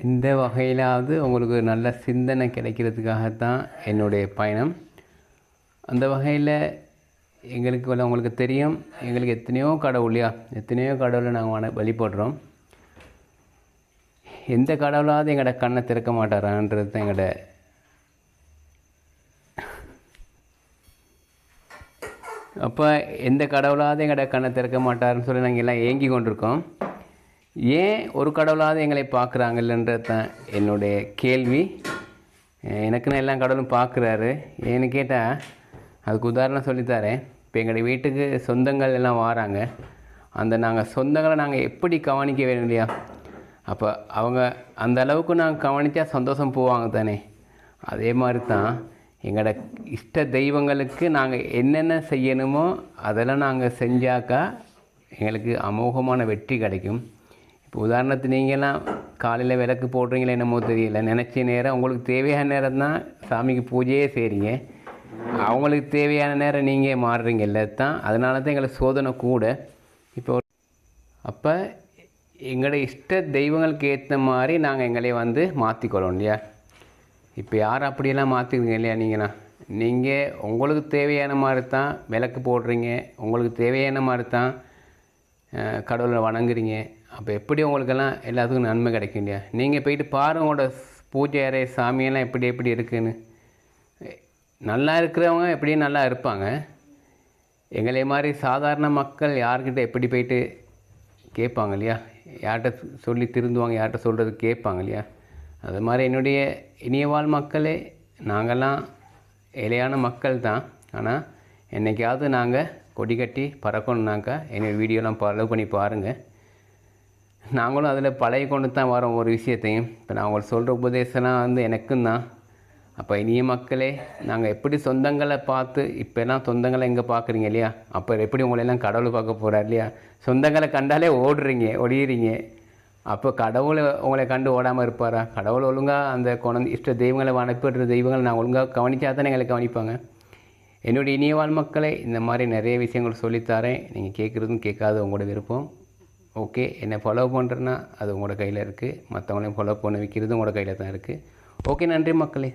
எந்த வகையிலாவது உங்களுக்கு நல்ல சிந்தனை கிடைக்கிறதுக்காகத்தான் என்னுடைய பயணம். அந்த வகையில் எங்களுக்கு உங்களுக்கு தெரியும் எங்களுக்கு எத்தனையோ கடவுள் இல்லையா எத்தனையோ கடவுளை நாங்கள் வழிபடுறோம். எந்த கடவுளாவது எங்களோட கண்ணை திறக்க மாட்டாரான்றது தான் எங்களோட அப்போ எந்த கடவுளாவது எங்களோட கண்ணை திறக்க மாட்டாருன்னு சொல்லி நாங்கள் எல்லாம் ஏங்கி கொண்டிருக்கோம். ஏன் ஒரு கடவுளாவது எங்களை பார்க்குறாங்கல்லன்றது தான் என்னுடைய கேள்வி. எனக்குன்னு எல்லா கடவுளும் பார்க்குறாரு. ஏன்னு கேட்டால் அதுக்கு உதாரணம் சொல்லித்தரேன். இப்போ எங்களுடைய வீட்டுக்கு சொந்தங்கள் எல்லாம் வராங்க. அந்த நாங்கள் சொந்தங்களை நாங்கள் எப்படி கவனிக்க வேணும் இல்லையா? அப்போ அவங்க அந்த அளவுக்கு நாங்கள் கவனித்தா சந்தோஷம் போவாங்க தானே. அதே மாதிரி தான் எங்களோட இஷ்ட தெய்வங்களுக்கு நாங்கள் என்னென்ன செய்யணுமோ அதெல்லாம் நாங்கள் செஞ்சாக்கா எங்களுக்கு அமோகமான வெற்றி கிடைக்கும். இப்போ உதாரணத்துக்கு நீங்கள்லாம் காலையில் விளக்கு போடுறீங்களா என்னமோ தெரியல. நினச்ச நேரம் உங்களுக்கு தேவையான நேரம் தான் சாமிக்கு பூஜையே செய்கிறீங்க அவங்களுக்கு தேவையான நேரம் நீங்கள் மாறுறீங்கல்ல தான் அதனால தான் எங்களுக்கு சோதனை கூட. இப்போ அப்போ எங்களோட இஷ்ட தெய்வங்களுக்கு ஏற்ற மாதிரி நாங்கள் எங்களை வந்து மாற்றிக்கிறோம் இல்லையா? இப்போ யார் அப்படியெல்லாம் மாற்றிக்கிறீங்க இல்லையா நீங்கள்ண்ணா நீங்கள் உங்களுக்கு தேவையான மாதிரி தான் விளக்கு போடுறீங்க. உங்களுக்கு தேவையான மாதிரி தான் கடவுளை வணங்குறீங்க. அப்போ எப்படி உங்களுக்கெல்லாம் எல்லாத்துக்கும் நன்மை கிடைக்கும் இல்லையா? நீங்கள் போயிட்டு பாருங்க உங்களோட பூஜை அறை சாமியெல்லாம் எப்படி எப்படி இருக்குன்னு. நல்லா இருக்கிறவங்க எப்படியும் நல்லா இருப்பாங்க. எங்களை மாதிரி சாதாரண மக்கள் யார்கிட்ட எப்படி போயிட்டு கேட்பாங்க இல்லையா? யார்கிட்ட சொல்லி திருந்துவாங்க யார்கிட்ட சொல்கிறது கேட்பாங்க இல்லையா? அது மாதிரி என்னுடைய இனியவாழ் மக்களே நாங்கள்லாம் இலையான மக்கள் தான் ஆனால் என்னைக்காவது நாங்கள் கொடி கட்டி பறக்கணுன்னாக்கா எங்கள் வீடியோலாம் ஃபாலோ பண்ணி பாருங்கள் நாங்களும் அதில் பழகி கொண்டு தான் வரோம் ஒரு விஷயத்தையும். இப்போ நான் உங்களுக்கு சொல்கிற உபதேசம்லாம் வந்து எனக்கும் தான். அப்போ இனிய மக்களே நாங்கள் எப்படி சொந்தங்களை பார்த்து இப்போல்லாம் சொந்தங்களை எங்கே பார்க்குறீங்க இல்லையா? அப்போ எப்படி உங்களை எல்லாம் கடவுள் பார்க்க போகிறார் இல்லையா? சொந்தங்களை கண்டாலே ஓடுறீங்க ஒடியிறீங்க. அப்போ கடவுளை உங்களை கண்டு ஓடாமல் இருப்பாரா? கடவுள் ஒழுங்காக அந்த குழந்தை இஷ்ட தெய்வங்களை வனப்படுற தெய்வங்களை நான் ஒழுங்காக கவனிச்சா தானே எங்களை கவனிப்பாங்க. என்னுடைய இனிய வாழ் மக்களை இந்த மாதிரி நிறைய விஷயங்கள் சொல்லித்தரேன். நீங்கள் கேட்குறதும் கேட்காத உங்களோட விருப்பம். ஓகே என்னை ஃபாலோ பண்ணுறேன்னா அது உங்களோட கையில் இருக்குது மற்றவங்களையும் ஃபாலோ பண்ண வைக்கிறது உங்களோட கையில் தான் இருக்குது ஓகே நன்றி மக்களே.